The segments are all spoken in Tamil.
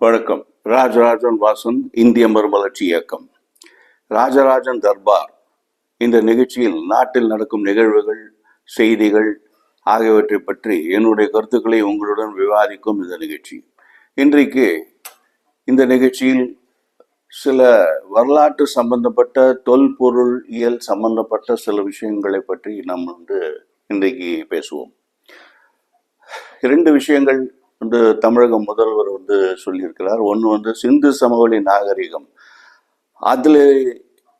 வணக்கம். ராஜராஜன் வாசன் இந்திய மறுமலர்ச்சி இயக்கம். ராஜராஜன் தர்பார். இந்த நிகழ்ச்சியில் நாட்டில் நடக்கும் நிகழ்வுகள் செய்திகள் ஆகியவற்றை பற்றி என்னுடைய கருத்துக்களை உங்களுடன் விவாதிக்கும் இந்த நிகழ்ச்சி. இன்றைக்கு இந்த நிகழ்ச்சியில் சில வரலாற்று சம்பந்தப்பட்ட தொல்பொருள் இயல் சம்பந்தப்பட்ட சில விஷயங்களை பற்றி நாம் வந்து இன்றைக்கு பேசுவோம். இரண்டு விஷயங்கள் வந்து தமிழக முதல்வர் வந்து சொல்லியிருக்கிறார். ஒன்று வந்து சிந்து சமவெளி நாகரிகம். அதில்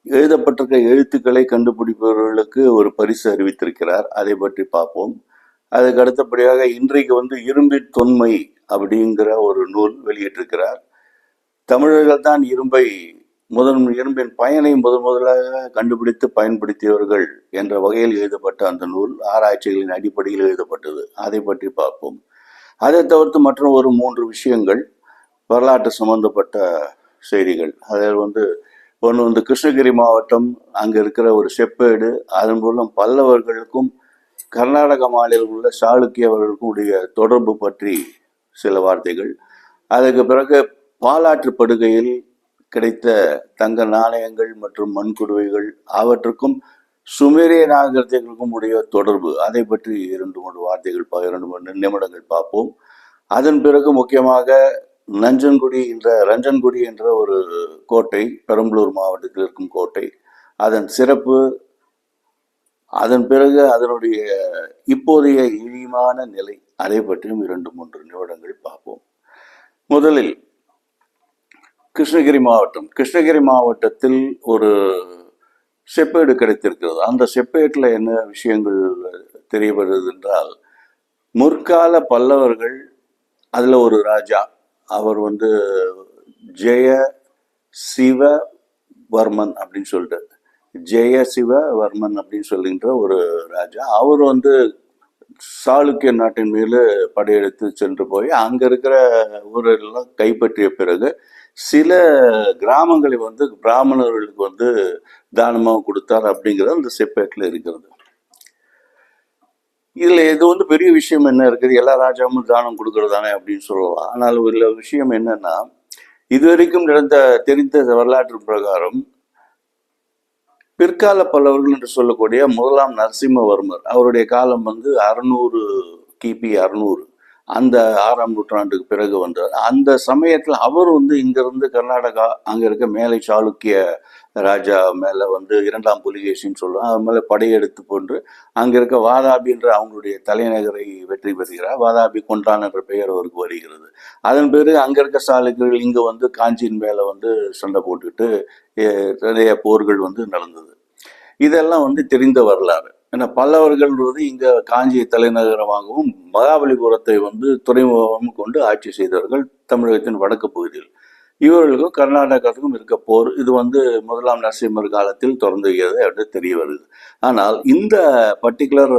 எழுதப்பட்டிருக்க எழுத்துக்களை கண்டுபிடிப்பவர்களுக்கு ஒரு பரிசு அறிவித்திருக்கிறார். அதை பற்றி பார்ப்போம். அதுக்கு அடுத்தபடியாக இன்றைக்கு வந்து இரும்பின் தொன்மை அப்படிங்கிற ஒரு நூல் வெளியிட்டிருக்கிறார். தமிழர்கள் தான் இரும்பை முதன் இரும்பின் பயனை முதன் முதலாக கண்டுபிடித்து பயன்படுத்தியவர்கள் என்ற வகையில் எழுதப்பட்ட அந்த நூல் ஆராய்ச்சிகளின் அடிப்படையில் எழுதப்பட்டது. அதை பற்றி பார்ப்போம். அதை தவிர்த்து மற்றும் ஒரு மூன்று விஷயங்கள் வரலாற்று சம்பந்தப்பட்ட செய்திகள். அதில் வந்து ஒன்று வந்து கிருஷ்ணகிரி மாவட்டம் அங்கே இருக்கிற ஒரு செப்பேடு அதன் மூலம் பல்லவர்களுக்கும் கர்நாடக மாநிலம் உள்ள சாளுக்கியவர்களுக்கும் உடைய தொடர்பு பற்றி சில வார்த்தைகள். அதுக்கு பிறகு பாலாற்று படுகையில் கிடைத்த தங்க நாணயங்கள் மற்றும் மண்குடுவைகள் அவற்றுக்கும் சுமேரிய நாகரிகத்திற்கும் உடைய தொடர்பு. அதை பற்றி இரண்டு மூன்று வார்த்தைகள் இரண்டு மூன்று நிமிடங்கள் பார்ப்போம். அதன் பிறகு முக்கியமாக நஞ்சன்குடி என்ற ரஞ்சன்குடி என்ற ஒரு கோட்டை பெரம்பலூர் மாவட்டத்தில் இருக்கும் கோட்டை. அதன் சிறப்பு அதன் பிறகு அதனுடைய இப்போதைய இழிவான நிலை அதை பற்றியும் இரண்டு மூன்று நிமிடங்கள் பார்ப்போம். முதலில் கிருஷ்ணகிரி மாவட்டம். கிருஷ்ணகிரி மாவட்டத்தில் ஒரு செப்பேடு கிடைத்திருக்கிறது. அந்த செப்பேட்டில் என்ன விஷயங்கள் தெரிய வருது என்றால் முற்கால பல்லவர்கள் அதில் ஒரு ராஜா அவர் வந்து ஜெய சிவவர்மன் அப்படின்னு சொல்லிட்டு ஜெய சிவவர்மன் அப்படின்னு சொல்லுகின்ற ஒரு ராஜா. அவர் வந்து சாளுக்கிய நாட்டின் மீது படையெடுத்து சென்று போய் அங்கே இருக்கிற ஊரெல்லாம் கைப்பற்றிய பிறகு சில கிராமங்களை வந்து பிராமணர்களுக்கு வந்து தானமாக கொடுத்தார் அப்படிங்கிறது அந்த செப்பேட்டில் இருக்கிறது. இதில் இது வந்து பெரிய விஷயம் என்ன இருக்குது? எல்லா ராஜாவும் தானம் கொடுக்கறதானே அப்படின்னு சொல்லலாம் ஆனால் ஒரு விஷயம் என்னன்னா இதுவரைக்கும் நடந்த தெரிந்த வரலாற்று பிரகாரம் பிற்கால பல்லவர்கள் என்று சொல்லக்கூடிய முதலாம் நரசிம்மவர்மர் அவருடைய காலம் வந்து அறுநூறு கிபி அறுநூறு. அந்த ஆறாம் நூற்றாண்டுக்கு பிறகு வந்தார் அந்த சமயத்தில் அவர் வந்து இங்கிருந்து கர்நாடகா அங்கே இருக்க மேலை சாளுக்கிய ராஜா மேலே வந்து இரண்டாம் புலிகேசின்னு சொல்லுவோம் அது மேலே படையெடுத்து போன்று அங்கே இருக்க வாதாபி என்ற அவங்களுடைய தலைநகரை வெற்றி பெறுகிறார். வாதாபி கொண்டான் என்ற பெயர் அவருக்கு வருகிறது. அதன் பிறகு அங்கே இருக்க சாளுக்கியர்கள் இங்கே வந்து காஞ்சியின் மேலே வந்து சண்டை போட்டுக்கிட்டு நிறைய போர்கள் வந்து நடந்தது. இதெல்லாம் வந்து தெரிந்த வரலாறு. ஏன்னா பல்லவர்கள்ன்றது இங்கே காஞ்சி தலைநகரமாகவும் மகாபலிபுரத்தை வந்து துறைமுகமும் கொண்டு ஆட்சி செய்தவர்கள் தமிழகத்தின் வடக்கு பகுதியில். இவர்களுக்கும் கர்நாடகத்துக்கும் இருக்க போர் இது வந்து முதலாம் நரசிம்மர் காலத்தில் தொடர்ந்துகிறது அப்படின்னு தெரிய வருது. ஆனால் இந்த பர்டிகுலர்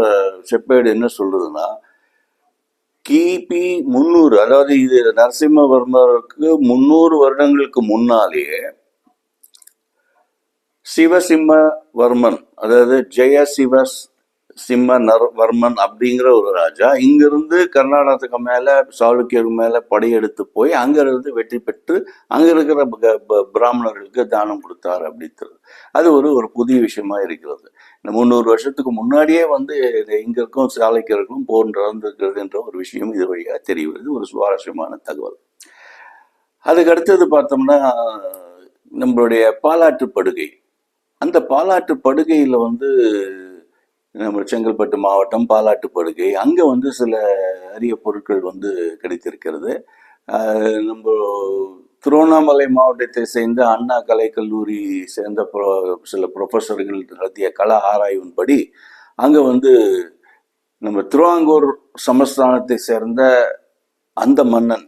செப்பேடு என்ன சொல்றதுன்னா கிபி முந்நூறு அதாவது இது நரசிம்மவர்மருக்கு முந்நூறு வருடங்களுக்கு முன்னாலேயே சிவசிம்மவர்மன் அதாவது ஜெய சிவ சிம்ம நர் வர்மன் அப்படிங்கிற ஒரு ராஜா இங்கிருந்து கர்நாடகத்துக்கு மேலே சாளுக்கியருக்கு மேலே படையெடுத்து போய் அங்கிருந்து வெற்றி பெற்று அங்கே இருக்கிற ப- பிராமணர்களுக்கு தானம் கொடுத்தார் அப்படின்றது அது ஒரு ஒரு புதிய விஷயமா இருக்கிறது. இந்த முந்நூறு வருஷத்துக்கு முன்னாடியே வந்து இது இங்க இருக்கும் சாளுக்கியர்களுக்கும் போர் நடந்திருக்கிறது என்ற ஒரு விஷயம் இது வழியாக தெரிகிறது ஒரு சுவாரஸ்யமான தகவல். அதுக்கு அடுத்தது பார்த்தோம்னா நம்மளுடைய பாலாற்று படுகை. அந்த பாலாட்டு படுகையில் வந்து நம்ம செங்கல்பட்டு மாவட்டம் பாலாட்டு படுகை அங்கே வந்து சில அரிய பொருட்கள் வந்து கிடைத்திருக்கிறது. நம்ம திருவண்ணாமலை மாவட்டத்தை சேர்ந்த அண்ணா கலைக்கல்லூரி சேர்ந்த ப்ரோ சில ப்ரொஃபஸர்கள் நடத்திய கல ஆராய்வின்படி அங்கே வந்து நம்ம திருவாங்கூர் சமஸ்தானத்தை சேர்ந்த அந்த மன்னன்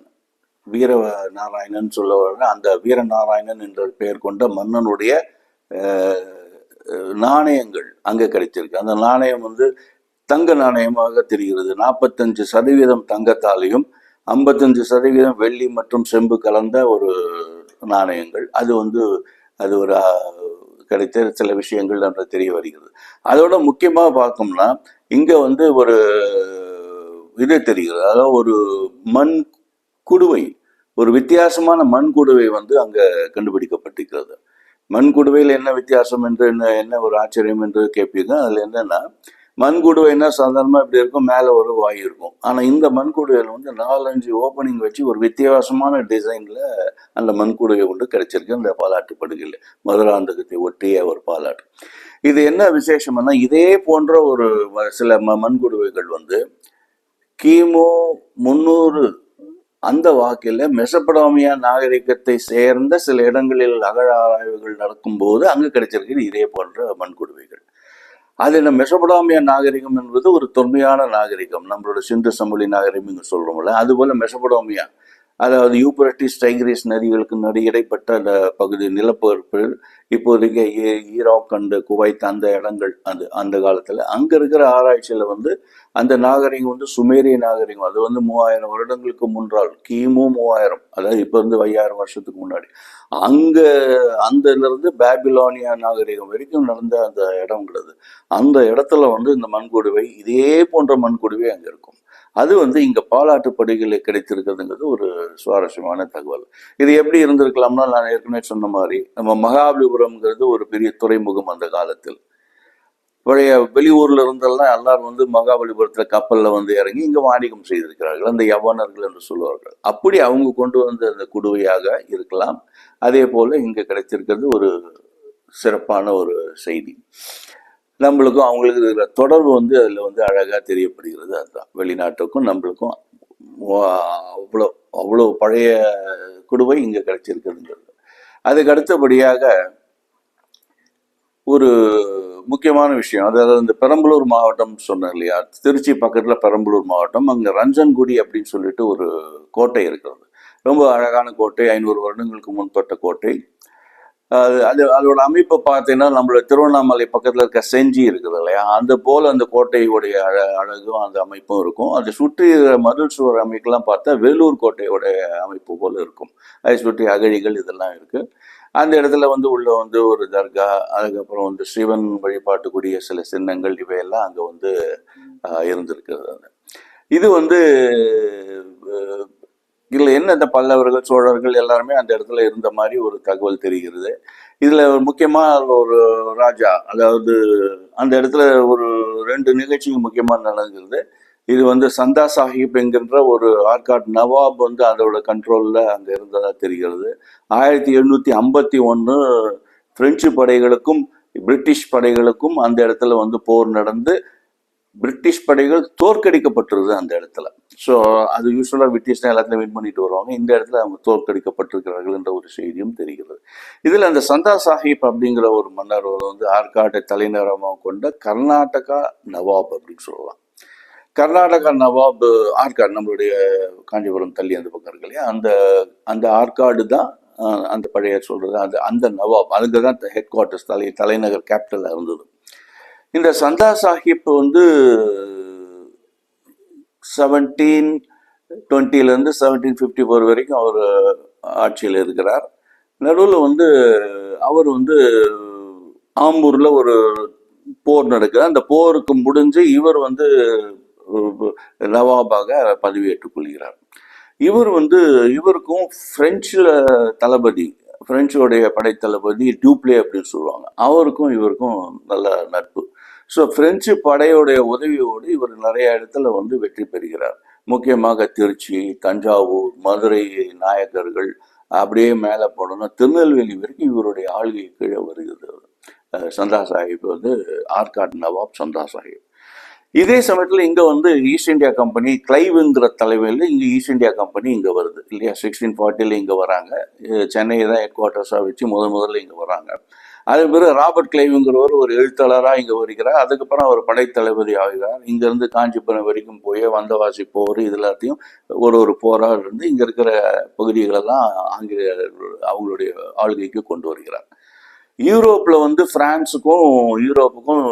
வீர நாராயணன் சொல்ல அந்த அந்த வீரநாராயணன் என்ற பெயர் கொண்ட மன்னனுடைய நாணயங்கள் அங்கே கிடைச்சிருக்கு அந்த நாணயம் வந்து தங்க நாணயமாக தெரிகிறது. நாற்பத்தஞ்சு சதவீதம் தங்கத்தாலையும் ஐம்பத்தஞ்சு சதவீதம் வெள்ளி மற்றும் செம்பு கலந்த ஒரு நாணயங்கள். அது வந்து அது ஒரு கிடைத்த சில விஷயங்கள் என்று தெரிய வருகிறது. அதோட முக்கியமாக பார்த்தோம்னா இங்கே வந்து ஒரு இது தெரிகிறது. அதாவது ஒரு மண் குடுவை ஒரு வித்தியாசமான மண் குடுவை வந்து அங்கே கண்டுபிடிக்கப்பட்டிருக்கிறது. மண்குடுவையில் என்ன வித்தியாசம் என்று என்ன என்ன ஒரு ஆச்சரியம் என்று கேட்பீங்க அதில் என்னென்னா மண்குடுவைன்னா சாதாரணமாக இப்படி இருக்கும் மேலே ஒரு வாய் இருக்கும். ஆனால் இந்த மண்குடுவையில் வந்து நாலஞ்சு ஓப்பனிங் வச்சு ஒரு வித்தியாசமான டிசைனில் அந்த மண்குடுவை கொண்டு கிடைச்சிருக்கு. இந்த பாலாட்டு படுகையில் மதுராந்தகத்தை ஒட்டிய ஒரு பாலாட்டு இது என்ன விசேஷம்னா இதே போன்ற ஒரு சில ம மண்குடுவைகள் வந்து கிமு முந்நூறு அந்த வாக்கில் மெசபடோமியா நாகரிகத்தை சேர்ந்த சில இடங்களில் அகழ ஆராய்வுகள் நடக்கும்போது அங்கு கிடைச்சிருக்கு இதே போன்ற மண்குடுவைகள். அது என்ன மெசபடாமிய நாகரிகம் என்பது ஒரு தொன்மையான நாகரிகம். நம்மளோட சிந்து சமொழி நாகரிகம் இங்கே சொல்கிறோம்ல அதுபோல் மெசபடாமியா அதாவது யூப்ரட்டிஸ் டைக்ரிஸ் நதிகளுக்கு நடு இடைப்பட்ட அந்த பகுதி நிலப்பரப்பு இப்போதைக்கு ஈ- ஈராக் அண்டு குவைத் அந்த இடங்கள் அது அந்த காலத்தில். அங்கே இருக்கிற ஆராய்ச்சியில் வந்து அந்த நாகரிகம் வந்து சுமேரிய நாகரிகம் அது வந்து மூவாயிரம் வருடங்களுக்கு முன்னால் கிமு மூவாயிரம் அதாவது இப்போ வந்து ஐயாயிரம் வருஷத்துக்கு முன்னாடி. அங்கே அந்தலேருந்து பேபிலோனியா நாகரிகம் வரைக்கும் நடந்த அந்த இடம்ங்கிறது. அந்த இடத்துல வந்து இந்த மண்குடுவை இதே போன்ற மண்குடுவை அங்கே இருக்கும். அது வந்து இங்கே பாலாட்டு படுகையில் கிடைத்திருக்கிறதுங்கிறது ஒரு சுவாரஸ்யமான தகவல். இது எப்படி இருந்திருக்கலாம்னா நான் ஏற்கனவே சொன்ன மாதிரி நம்ம மகாபலிபுரம்ங்கிறது ஒரு பெரிய துறைமுகம் அந்த காலத்தில். பழைய வெளியூர்ல இருந்தெல்லாம் எல்லாரும் வந்து மகாபலிபுரத்தில் கப்பலில் வந்து இறங்கி இங்கே வாணிகம் செய்திருக்கிறார்கள். அந்த யவனர்கள் என்று சொல்லுவார்கள் அப்படி அவங்க கொண்டு வந்த அந்த குடுவையாக இருக்கலாம். அதே போல் இங்கே கிடைச்சிருக்கிறது ஒரு சிறப்பான ஒரு செய்தி. நம்மளுக்கும் அவங்களுக்கு இருக்கிற தொடர்பு வந்து அதில் வந்து அழகாக தெரியப்படுகிறது. அதுதான். வெளிநாட்டுக்கும் நம்மளுக்கும் அவ்வளோ அவ்வளோ பழைய குடுவை இங்கே கிடைச்சிருக்குதுங்கிறது. அதுக்கு அடுத்தபடியாக ஒரு முக்கியமான விஷயம். அதாவது இந்த பெரம்பலூர் மாவட்டம் சொன்னேன் இல்லையா? திருச்சி பக்கத்தில் பெரம்பலூர் மாவட்டம். அங்கே ரஞ்சன்குடி அப்படின்னு சொல்லிட்டு ஒரு கோட்டை இருக்கிறது. ரொம்ப அழகான கோட்டை. ஐநூறு வருடங்களுக்கு முன்பட்ட கோட்டை. அது அது அதோட அமைப்பை பார்த்தீங்கன்னா நம்மளோட திருவண்ணாமலை பக்கத்தில் இருக்க செஞ்சி இருக்குது இல்லையா? அந்த போல் அந்த கோட்டையுடைய அழ அழகும் அந்த அமைப்பும் இருக்கும். அதை சுற்றி மதில் சுவர் அமைக்கெல்லாம் பார்த்தா வேலூர் கோட்டையோட அமைப்பு போல இருக்கும். அதை சுற்றி அகழிகள் இதெல்லாம் இருக்கு. அந்த இடத்துல வந்து உள்ள வந்து ஒரு தர்கா அதுக்கப்புறம் வந்து சிவன் வழிபாட்டுக்குரிய சில சின்னங்கள் இவையெல்லாம் அங்கே வந்து இருந்திருக்கிறது. இது வந்து இதில் என்ன இந்த பல்லவர்கள் சோழர்கள் எல்லாருமே அந்த இடத்துல இருந்த மாதிரி ஒரு தகவல் தெரிகிறது. இதில் ஒரு ஒரு ராஜா அதாவது அந்த இடத்துல ஒரு ரெண்டு நிகழ்ச்சியும் முக்கியமாக நடக்குது இது வந்து சந்தா சாஹிப் என்கின்ற ஒரு ஆர்காட் நவாப் வந்து அதோட கண்ட்ரோலில் அங்கே இருந்ததாக தெரிகிறது. ஆயிரத்தி எழுநூற்றி ஐம்பத்தி ஒன்று பிரெஞ்சு படைகளுக்கும் பிரிட்டிஷ் படைகளுக்கும் அந்த இடத்துல வந்து போர் நடந்து பிரிட்டிஷ் படைகள் தோற்கடிக்கப்பட்டிருது அந்த இடத்துல. ஸோ அது யூஸ்வலாக பிரிட்டிஷ்னா எல்லாத்தையும் வின் பண்ணிட்டு வருவாங்க. இந்த இடத்துல அவங்க தோற்கடிக்கப்பட்டிருக்கிறார்கள் என்ற ஒரு செய்தியும் தெரிகிறது. இதில் அந்த சந்தா சாஹிப் அப்படிங்கிற ஒரு மன்னர் வந்து ஆற்காட்டை தலைநகரமாக கொண்ட கர்நாடகா நவாப் அப்படின்னு சொல்லலாம். கர்நாடகா நவாப் ஆற்காடு நம்மளுடைய காஞ்சிபுரம் தள்ளி அந்த பக்கம் இருக்கு இல்லையா? அந்த அந்த ஆற்காடு தான் அந்த பழைய சொல்றது. அந்த அந்த நவாப் அதுக்கு தான் ஹெட் குவார்ட்டர்ஸ் தலை தலைநகர் கேபிட்டலாக இருந்தது. இந்த சந்தா சாஹிப் வந்து செவன்டீன் டுவெண்ட்டிலேருந்து செவன்டீன் ஃபிஃப்டி ஃபோர் வரைக்கும் அவர் ஆட்சியில் இருக்கிறார். நடுவில் வந்து அவர் வந்து ஆம்பூரில் ஒரு போர் நடக்குது. அந்த போருக்கு முடிஞ்சு இவர் வந்து நவாபாக பதவியேற்றுக் கொள்கிறார். இவர் வந்து இவருக்கும் ஃப்ரெஞ்சில் தளபதி பிரெஞ்சோடைய படைத்தளபதி டியூப்ளே அப்படின்னு சொல்லுவாங்க. அவருக்கும் இவருக்கும் நல்ல நட்பு. ஸோ பிரெஞ்சு படையோடைய உதவியோடு இவர் நிறைய இடத்துல வந்து வெற்றி பெறுகிறார். முக்கியமாக திருச்சி தஞ்சாவூர் மதுரை நாயக்கர்கள் அப்படியே மேலே போனோம்னா திருநெல்வேலி வரைக்கும் இவருடைய ஆளுகை கீழே வருகிறது. சந்தா சாஹிப் வந்து ஆர்காட் நவாப் சந்தா சாஹிப். இதே சமயத்தில் இங்கே வந்து ஈஸ்ட் இந்தியா கம்பெனி கிளைவுங்கிற தலைமையில் இங்கே ஈஸ்ட் இந்தியா கம்பெனி இங்கே வருது. இல்லையா? சிக்ஸ்டீன் ஃபார்ட்டியில் இங்கே வராங்க. சென்னையை தான் ஹெட் குவார்ட்டர்ஸாக வச்சு முத முதல்ல இங்கே வராங்க. அது பிறகு ராபர்ட் கிளைவுங்கிறவர் ஒரு எழுத்தாளராக இங்கே வருகிறார். அதுக்கப்புறம் அவர் படைத்தளபதி ஆகிறார். இங்கேருந்து காஞ்சிபுரம் வரைக்கும் போய் வந்தவாசி போர் இது எல்லாத்தையும் ஒரு ஒரு போராக இருந்து இங்கே இருக்கிற பகுதிகளெல்லாம் ஆங்கிலேயர்கள் அவங்களுடைய ஆளுகைக்கு கொண்டு வருகிறார். யூரோப்பில் வந்து பிரான்ஸுக்கும் யூரோப்புக்கும்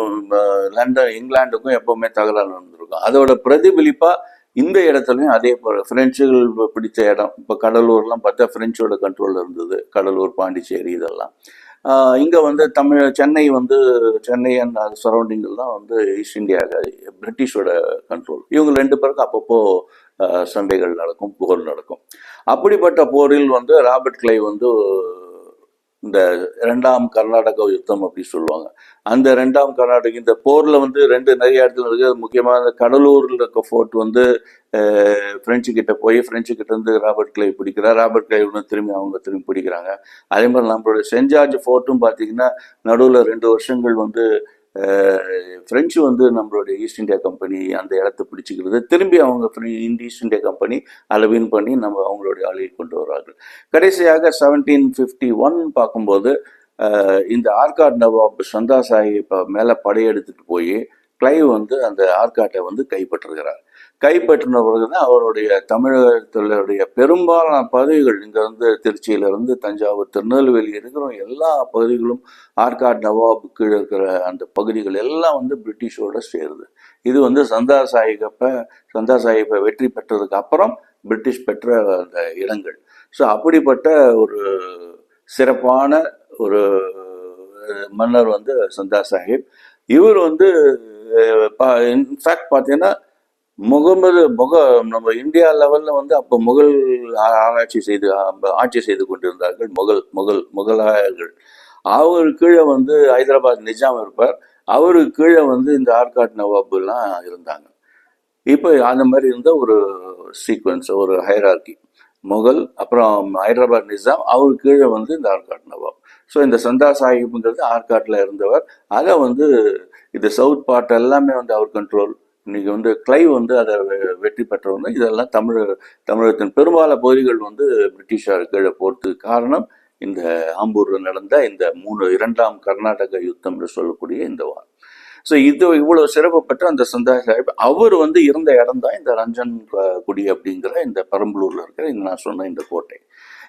லண்டன் இங்கிலாந்துக்கும் எப்பவுமே தகராறு நடந்திருக்கும். அதோட பிரதிபலிப்பாக இந்த இடத்துலையும் அதே போல் பிரெஞ்சுகள் பிடித்த இடம். இப்போ கடலூர்லாம் பார்த்தா ஃப்ரெஞ்சோட கண்ட்ரோல் இருந்தது. கடலூர் பாண்டிச்சேரி இதெல்லாம். இங்கே வந்து தமிழ் சென்னை வந்து சென்னை அண்ட் சரௌண்டிங்கில் தான் வந்து ஈஸ்ட் இந்தியா பிரிட்டிஷோட கண்ட்ரோல் இவங்க ரெண்டு பேருக்கும் அப்பப்போ சண்டைகள் நடக்கும் புகழ் நடக்கும். அப்படிப்பட்ட போரில் வந்து ராபர்ட் கிளை வந்து இந்த ரெண்டாம் கர்நாடக யுத்தம் அப்படின்னு சொல்லுவாங்க. அந்த ரெண்டாம் கர்நாடக இந்த போரில் வந்து ரெண்டு நிறைய இடத்துல இருக்குது முக்கியமான கடலூரில் இருக்க ஃபோர்ட் வந்து ஃப்ரெஞ்சு கிட்ட போய் ஃப்ரெஞ்சு கிட்ட இருந்து ராபர்ட் கிளை பிடிக்கிறார். ராபர்ட் கிளை வந்து திரும்பி அவங்க திரும்பி பிடிக்கிறாங்க. அதே மாதிரி நம்மளுடைய சென்ட் ஜார்ஜ் ஃபோர்ட்டும் பார்த்தீங்கன்னா நடுவில் ரெண்டு வருஷங்கள் வந்து ஃப்ரெஞ்சு வந்து நம்மளுடைய ஈஸ்ட் இந்தியா கம்பெனி அந்த இடத்த பிடிச்சிக்கிறது. திரும்பி அவங்க இந்த ஈஸ்ட் இந்தியா கம்பெனி அதை வின் பண்ணி நம்ம அவங்களுடைய ஆளுகை கொண்டு வருவார்கள் கடைசியாக செவன்டீன் ஃபிஃப்டி ஒன் பார்க்கும்போது இந்த ஆர்காட் நவாப் சந்தா சாஹிப் மேலே படையெடுத்துட்டு போய் கிளைவ் வந்து அந்த ஆர்காட்டை வந்து கைப்பற்றுகிறார். கைப்பற்றின பிறகுதான் அவருடைய தமிழகத்தினுடைய பெரும்பாலான பகுதிகள் இங்கே வந்து திருச்சியிலிருந்து தஞ்சாவூர் திருநெல்வேலி இருக்கிற எல்லா பகுதிகளும் ஆர்காட் நவாப் கீழே இருக்கிற அந்த பகுதிகள் எல்லாம் வந்து பிரிட்டிஷோட சேருது. இது வந்து சந்தா சாஹிப்பை சந்தா சாஹிப்பை வெற்றி பெற்றதுக்கு அப்புறம் பிரிட்டிஷ் பெற்ற அந்த இடங்கள். ஸோ அப்படிப்பட்ட ஒரு சிறப்பான ஒரு மன்னர் வந்து சந்தா சாஹிப். இவர் வந்து இன்ஃபேக்ட் பார்த்தீங்கன்னா முகமது முக நம்ம இந்தியா லெவலில் வந்து அப்போ முகல் ஆராய்ச்சி செய்து ஆட்சி செய்து கொண்டிருந்தார்கள். முகல் முகல் முகலாயர்கள். அவர் கீழே வந்து ஹைதராபாத் நிஜாம் இருப்பார். அவருக்கு கீழே வந்து இந்த ஆர்காட் நவாபுலாம் இருந்தாங்க. இப்போ அந்த மாதிரி இருந்த ஒரு சீக்வன்ஸ் ஒரு ஹைரார்கி முகல் அப்புறம் ஹைதராபாத் நிஜாம் அவர் கீழே வந்து இந்த ஆர்காட் நவாப். ஸோ இந்த சந்தா சாஹிப்புங்கிறது ஆர்காட்டில் இருந்தவர். அதை வந்து இந்த சவுத் பார்ட் எல்லாமே வந்து அவர் கண்ட்ரோல் இன்னைக்கு வந்து கிளைவ் வந்து அதை வெ- வெற்றி பெற்றவங்க. இதெல்லாம் தமிழ் தமிழகத்தின் பெரும்பாலான பகுதிகள் வந்து பிரிட்டிஷார் கீழே போகிறதுக்கு காரணம் இந்த ஆம்பூரில் நடந்த இந்த மூணு இரண்டாம் கர்நாடக யுத்தம் என்று சொல்லக்கூடிய இந்த வார். ஸோ இது இவ்வளோ சிறப்பு பெற்ற அந்த சந்தா சாஹிப். அவர் வந்து இருந்த இடம் தான் இந்த ரஞ்சன் குடி அப்படிங்கிற இந்த பெரம்பலூரில் இருக்கிற இந்த நான் சொன்ன இந்த கோட்டை.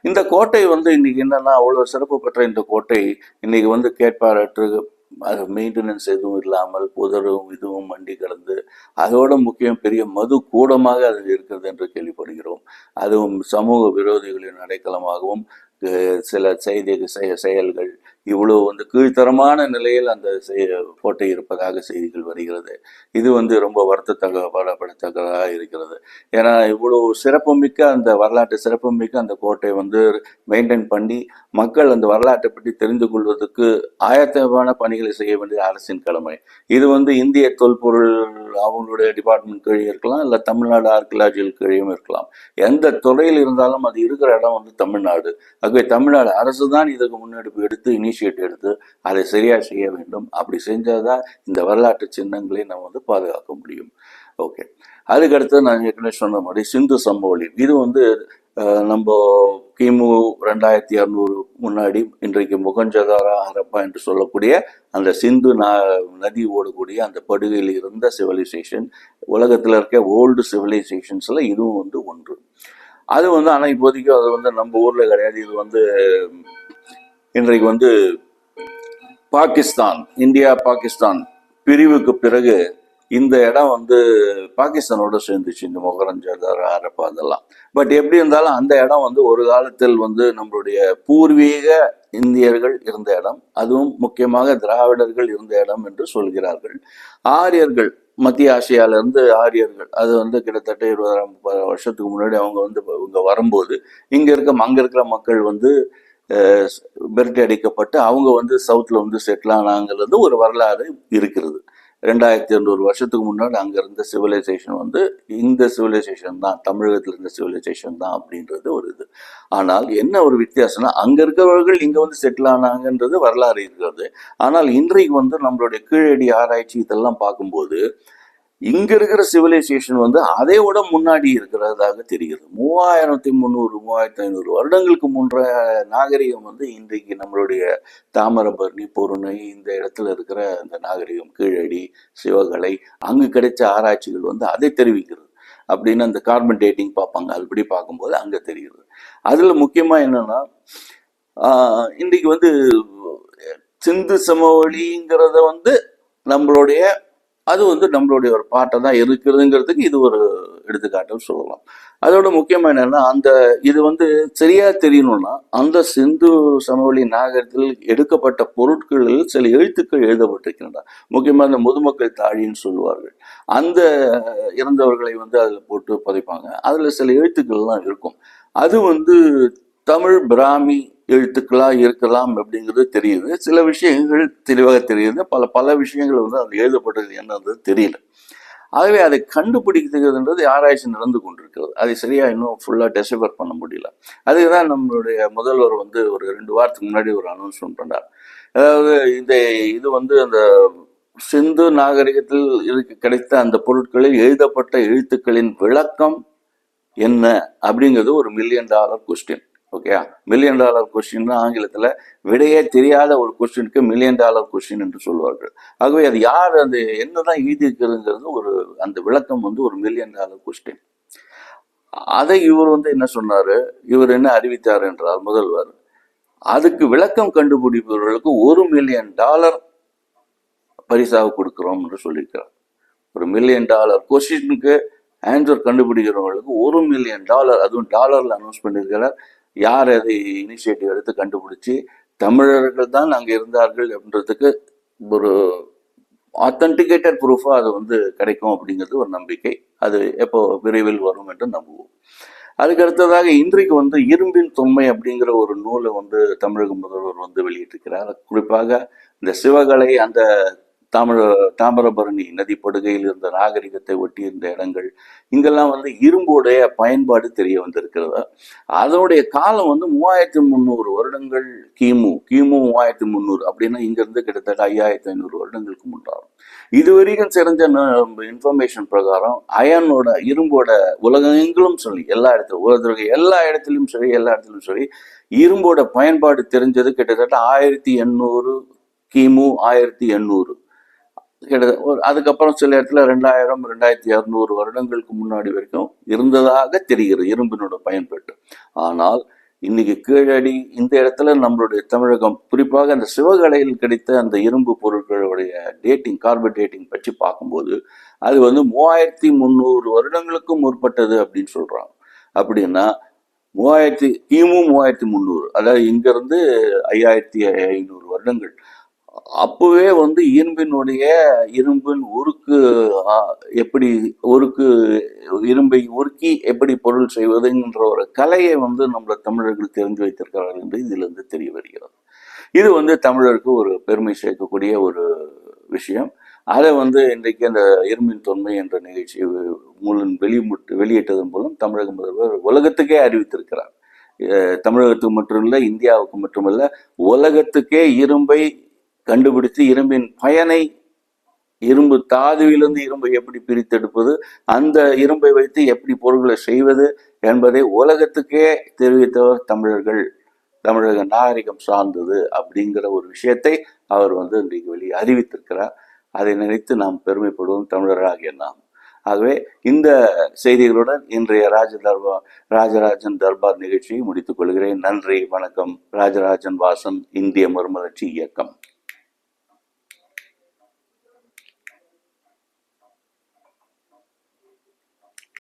இந்த கோட்டை வந்து இன்னைக்கு என்னன்னா அவ்வளோ சிறப்பு பெற்ற இந்த கோட்டை இன்னைக்கு வந்து கேட்பாரற்று அது மெயின்டெனன்ஸ் எதுவும் இல்லாமல் புதரும் இதுவும் மண்டி கிடந்து அதோட முக்கியம் பெரிய மது கூடமாக அது இருக்கிறது என்று கேள்விப்படுகிறோம். அதுவும் சமூக விரோதிகளின் அடைக்கலமாகவும் அஹ், சில செய்தி செய- செயல்கள் இவ்வளோ வந்து கீழ்த்தரமான நிலையில் அந்த கோட்டை இருப்பதாக செய்திகள் வருகிறது. இது வந்து ரொம்ப வருத்தத்தக்க படப்படத்தக்கதாக இருக்கிறது. ஏன்னா இவ்வளோ சிறப்புமிக்க அந்த வரலாற்று சிறப்புமிக்க அந்த கோட்டை வந்து மெயின்டைன் பண்ணி மக்கள் அந்த வரலாற்றை பற்றி தெரிந்து கொள்வதற்கு ஆயத்தமான பணிகளை செய்ய வேண்டிய அரசின் கடமை. இது வந்து இந்திய தொல்பொருள் அவங்களுடைய டிபார்ட்மெண்ட் கீழே இருக்கலாம் இல்லை தமிழ்நாடு ஆர்கியலாஜிக்கல் கீழேயும் இருக்கலாம். எந்த துறையில் இருந்தாலும் அது இருக்கிற இடம் வந்து தமிழ்நாடு. ஆகவே தமிழ்நாடு அரசு தான் இதுக்கு முன்னெடுப்பு எடுத்து இனிஷியேட் எடுத்து அதை சரியாக செய்ய வேண்டும். அப்படி செஞ்சாதான் இந்த வரலாற்று சின்னங்களை நம்ம வந்து பாதுகாக்க முடியும். ஓகே அதுக்கடுத்து நான் ஏற்கனவே சொன்ன மாதிரி சிந்து சம்பவலி. இது வந்து நம்ம கிமு ரெண்டாயிரத்தி இரநூறு முன்னாடி இன்றைக்கு முகஞ்சதாரா ஹரப்பா என்று சொல்லக்கூடிய அந்த சிந்து நதி ஓடக்கூடிய அந்த படுகையில் இருந்த சிவிலைசேஷன் உலகத்தில் இருக்க ஓல்டு சிவிலைசேஷன்ஸில் இதுவும் வந்து ஒன்று. அது வந்து ஆனால் இப்போதைக்கு அது வந்து நம்ம ஊரில் கிடையாது. இது வந்து இன்றைக்கு வந்து பாகிஸ்தான் இந்தியா பாகிஸ்தான் பிரிவுக்கு பிறகு இந்த இடம் வந்து பாகிஸ்தானோட சேர்ந்துச்சு இந்த மொகரஞ்சாதார் ஹரப்பா அதெல்லாம். பட் எப்படி இருந்தாலும் அந்த இடம் வந்து ஒரு காலத்தில் வந்து நம்மளுடைய பூர்வீக இந்தியர்கள் இருந்த இடம் அதுவும் முக்கியமாக திராவிடர்கள் இருந்த இடம் என்று சொல்கிறார்கள். ஆரியர்கள் மத்திய ஆசியாவிலேருந்து ஆரியர்கள் அது வந்து கிட்டத்தட்ட இருபதாயிரம் முப்பது வருஷத்துக்கு முன்னாடி அவங்க வந்து இங்கே வரும்போது இங்கே இருக்க அங்கே இருக்கிற மக்கள் வந்து அஹ், அடிக்கப்பட்டு அவங்க வந்து சவுத்தில் வந்து செட்டில் ஆனாங்கிறது ஒரு வரலாறு இருக்கிறது. ரெண்டாயிரத்தி இரநூறு வருஷத்துக்கு முன்னாடி அங்கே இருந்த சிவிலைசேஷன் வந்து இந்த சிவிலைசேஷன் தான் தமிழகத்தில் இருந்த சிவிலைசேஷன் தான் அப்படின்றது ஒரு இது. ஆனால் என்ன ஒரு வித்தியாசம்னா அங்கே இருக்கிறவர்கள் இங்கே வந்து செட்டில் ஆனாங்கன்றது வரலாறு இருக்கிறது. ஆனால் இன்றைக்கு வந்து நம்மளுடைய கீழடி ஆராய்ச்சி இதெல்லாம் பார்க்கும்போது இங்க இருக்கிற சிவிலைசேஷன் வந்து அதை விட முன்னாடி இருக்கிறதாக தெரிகிறது. மூவாயிரத்தி முந்நூறு மூவாயிரத்தி ஐநூறு வருடங்களுக்கு முன்ற நாகரிகம் வந்து இன்றைக்கு நம்மளுடைய தாமிரபரணி பொருணை இந்த இடத்துல இருக்கிற அந்த நாகரிகம் கீழடி சிவகலை அங்கு கிடைச்ச ஆராய்ச்சிகள் வந்து அதை தெரிவிக்கிறது. அப்படின்னு அந்த கார்பன் டேட்டிங் பார்ப்பாங்க. அப்படி பார்க்கும்போது அங்கே தெரிகிறது. அதில் முக்கியமாக என்னன்னா இன்றைக்கு வந்து சிந்து சமவெளிங்கிறத வந்து நம்மளுடைய அது வந்து நம்மளுடைய ஒரு பாட்டை தான் இருக்கிறதுங்கிறதுக்கு இது ஒரு எடுத்துக்காட்டுன்னு சொல்லலாம். அதோட முக்கியமாக என்னன்னா அந்த இது வந்து சரியா தெரியணும்னா அந்த சிந்து சமவெளி நாகரத்தில் எடுக்கப்பட்ட பொருட்களில் சில எழுத்துக்கள் எழுதப்பட்டிருக்கின்றன. முக்கியமாக அந்த முதுமக்கள் தாழின்னு சொல்லுவார்கள். அந்த இறந்தவர்களை வந்து அதில் போட்டு புதைப்பாங்க. அதில் சில எழுத்துக்கள்லாம் இருக்கும். அது வந்து தமிழ் பிராமி எழுத்துக்களாக இருக்கலாம் அப்படிங்கிறது தெரியுது. சில விஷயங்கள் தெளிவாக தெரியுது. பல பல விஷயங்கள் வந்து அது எழுதப்பட்டது என்னன்றது தெரியல. ஆகவே அதை கண்டுபிடிக்கிறதுன்றது ஆராய்ச்சி நடந்து கொண்டிருக்கிறது. அதை சரியாக இன்னும் ஃபுல்லாக டெசிபர் பண்ண முடியல. அதுக்கு தான் நம்மளுடைய முதல்வர் வந்து ஒரு ரெண்டு வாரத்துக்கு முன்னாடி ஒரு அனௌன்ஸ்மெண்ட் பண்ணார் அதாவது இந்த இது வந்து அந்த சிந்து நாகரிகத்தில் இருக்கு கிடைத்த அந்த பொருட்களில் எழுதப்பட்ட எழுத்துக்களின் விளக்கம் என்ன அப்படிங்கிறது ஒரு மில்லியன் டாலர் கொஸ்டின் ஓகேயா மில்லியன் டாலர் கொஸ்டின் ஆங்கிலத்தில் விடையே தெரியாத ஒரு கொஸ்டினுக்கு மில்லியன் டாலர் கொஸ்டின் என்று சொல்வார்கள். ஆகவே அது யார் அந்த என்னதான் எழுதியிருக்கிறதுங்கிறது ஒரு அந்த விளக்கம் வந்து ஒரு மில்லியன் டாலர் கொஸ்டின் அதை இவர் வந்து என்ன சொன்னாரு? இவர் என்ன அறிவித்தார் என்றால் முதல்வர் அதுக்கு விளக்கம் கண்டுபிடிப்பவர்களுக்கு ஒரு மில்லியன் டாலர் பரிசாக கொடுக்கிறோம் என்று சொல்லியிருக்கிறார். ஒரு மில்லியன் டாலர் கொஸ்டினுக்கு ஆன்சர் கண்டுபிடிக்கிறவங்களுக்கு ஒரு மில்லியன் டாலர் அதுவும் டாலர்ல அனௌன்ஸ் பண்ணியிருக்கிறார். யார் அதை இனிஷியேட்டிவ் எடுத்து கண்டுபிடிச்சி தமிழர்கள் தான் அங்கே இருந்தார்கள் அப்படின்றதுக்கு ஒரு ஆத்தன்டிகேட்டட் ப்ரூஃபாக அது வந்து கிடைக்கும் அப்படிங்கிறது ஒரு நம்பிக்கை. அது எப்போ விரைவில் வரும் என்று நம்புவோம். அதுக்கு அடுத்ததாக இன்றைக்கு வந்து இரும்பின் தொன்மை அப்படிங்கிற ஒரு நூலை வந்து தமிழக முதல்வர் வந்து வெளியிட்டிருக்கிறார். குறிப்பாக இந்த சிவகலை அந்த தாமிர தாமிரபரணி நதிப்படுகையில் இருந்த நாகரிகத்தை ஒட்டி இருந்த இடங்கள் இங்கெல்லாம் வந்து இரும்போடைய பயன்பாடு தெரிய வந்திருக்கிறது? அதனுடைய காலம் வந்து மூவாயிரத்தி முந்நூறு வருடங்கள் கிமு கிமு மூவாயிரத்தி முந்நூறு அப்படின்னா இங்கிருந்து கிட்டத்தட்ட ஐயாயிரத்தி ஐநூறு வருடங்களுக்கு முன்னாகும் இது வரைக்கும் தெரிஞ்ச இன்ஃபர்மேஷன் பிரகாரம் அயனோட இரும்போட உலகங்களும் சொல்லி எல்லா இடத்துல உலக எல்லா இடத்துலையும் சரி எல்லா இடத்துலையும் சரி இரும்போட பயன்பாடு தெரிஞ்சது கிட்டத்தட்ட ஆயிரத்தி எண்ணூறு கிமு ஆயிரத்தி எண்ணூறு. கிட்டத்தட்ட ஒரு அதுக்கப்புறம் சில இடத்துல ரெண்டாயிரம் ரெண்டாயிரத்தி இரநூறு வருடங்களுக்கு முன்னாடி வரைக்கும் இருந்ததாக தெரிகிறது இரும்பினோட பயன்பாட்டு ஆனால் இன்னைக்கு கீழடி இந்த இடத்துல நம்மளுடைய தமிழகம் குறிப்பாக அந்த சிவகலையில் கிடைத்த அந்த இரும்பு பொருட்களுடைய டேட்டிங் கார்பன் டேட்டிங் பற்றி பார்க்கும்போது அது வந்து மூவாயிரத்தி முந்நூறு வருடங்களுக்கும் முற்பட்டது அப்படின்னு சொல்கிறாங்க அப்படின்னா மூவாயிரத்தி கிமு மூவாயிரத்தி முந்நூறு அதாவது இங்கேருந்து ஐயாயிரத்தி ஐநூறு வருடங்கள். அப்பவே வந்து இரும்பினுடைய இரும்பின் உருக்கு எப்படி உருக்கு இரும்பை உருக்கி எப்படி பொருள் செய்வதுங்கிற ஒரு கலையை வந்து நம்மளை தமிழர்கள் தெரிஞ்சு வைத்திருக்கிறார்கள் என்று இதிலிருந்து தெரிய வருகிறது. இது வந்து தமிழருக்கு ஒரு பெருமை சேர்க்கக்கூடிய ஒரு விஷயம். அதை வந்து இன்றைக்கு அந்த இரும்பின் தொன்மை என்ற நிகழ்ச்சி மூலம் வெளியிட்டு வெளியிட்டதன் மூலம் தமிழக முதல்வர் உலகத்துக்கே அறிவித்திருக்கிறார். தமிழகத்துக்கு தமிழகத்துக்கு இல்லை இந்தியாவுக்கு மட்டுமல்ல உலகத்துக்கே இரும்பை கண்டுபிடித்து இரும்பின் பயனை இரும்பு தாதுவிலிருந்து இரும்பை எப்படி பிரித்தெடுப்பது அந்த இரும்பை வைத்து எப்படி பொருட்களை செய்வது என்பதை உலகத்துக்கே தெரிவித்தவர் தமிழர்கள். தமிழக நாகரிகம் சார்ந்தது அப்படிங்கிற ஒரு விஷயத்தை அவர் வந்து இன்றைக்கு வெளியே அறிவித்திருக்கிறார். அதை நினைத்து நாம் பெருமைப்படுவோம் தமிழராகிய நாம். ஆகவே இந்த செய்திகளுடன் இன்றைய ராஜ தர்பார் ராஜராஜன் தர்பார் நிகழ்ச்சியை முடித்துக் கொள்கிறேன். நன்றி வணக்கம். ராஜராஜன் வாசன் இந்திய மறுமலர்ச்சி இயக்கம்.